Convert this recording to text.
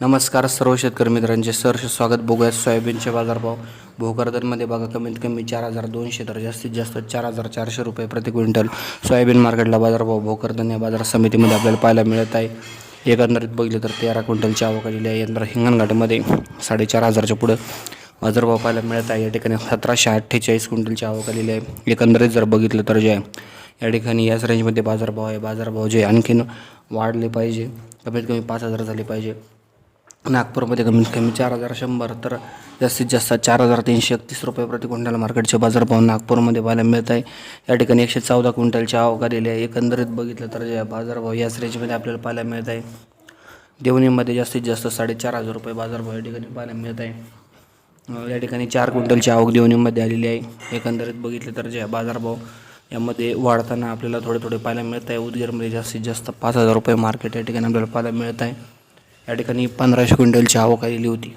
नमस्कार सर्व शेतकरी मित्रांचे सहर्ष स्वागत. बघूयात सोयाबीनचे बाजारभाव. भोकरदनमध्ये बघा कमीत कमी चार हजार दोनशे तर जास्तीत जास्त चार हजार चारशे रुपये प्रति क्विंटल सोयाबीन मार्केटला बाजारभाव. भोकरदन या बाजार समितीमध्ये आपल्याला पाहायला मिळत आहे. एकंदरीत बघितलं तर तेरा क्विंटलची आवक आलेली आहे. यंदा हिंगणघाटमध्ये साडेचार हजारच्या पुढं बाजारभाव पाहायला मिळत आहे. या ठिकाणी सतराशे अठ्ठेचाळीस क्विंटलची आवक आलेली आहे. एकंदरीत जर बघितलं तर जे या ठिकाणी याच रेंजमध्ये बाजारभाव आहे बाजारभाव जे आणखीन वाढले पाहिजे. कमीत कमी पाच हजार झाले पाहिजे. नागपूरमध्ये कमीत कमी चार हजार शंभर तर जास्तीत जास्त चार हजार तीनशे एकतीस रुपये प्रति क्विंटल मार्केटचे बाजारभाव नागपूरमध्ये पाहायला मिळत आहे या ठिकाणी एकशे चौदा क्विंटलची आवक आलेली आहे. एकंदरीत बघितलं तर जे बाजारभाव याच रेंजमध्ये आपल्याला पाहायला मिळत आहे देवणीमध्ये जास्तीत जास्त साडेचार हजार रुपये बाजारभाव या ठिकाणी पाहायला मिळत आहे या ठिकाणी चार क्विंटलची आवक देवणीमध्ये आलेली आहे. एकंदरीत बघितलं तर जे बाजारभाव यामध्ये वाढताना आपल्याला थोडे थोडे पाहायला मिळत आहे उदगीरमध्ये जास्तीत जास्त पाच हजार रुपये मार्केट या ठिकाणी आपल्याला पाहायला मिळत आहे या ठिकाणी पंधराशे क्विंटलची आवक आलेली होती.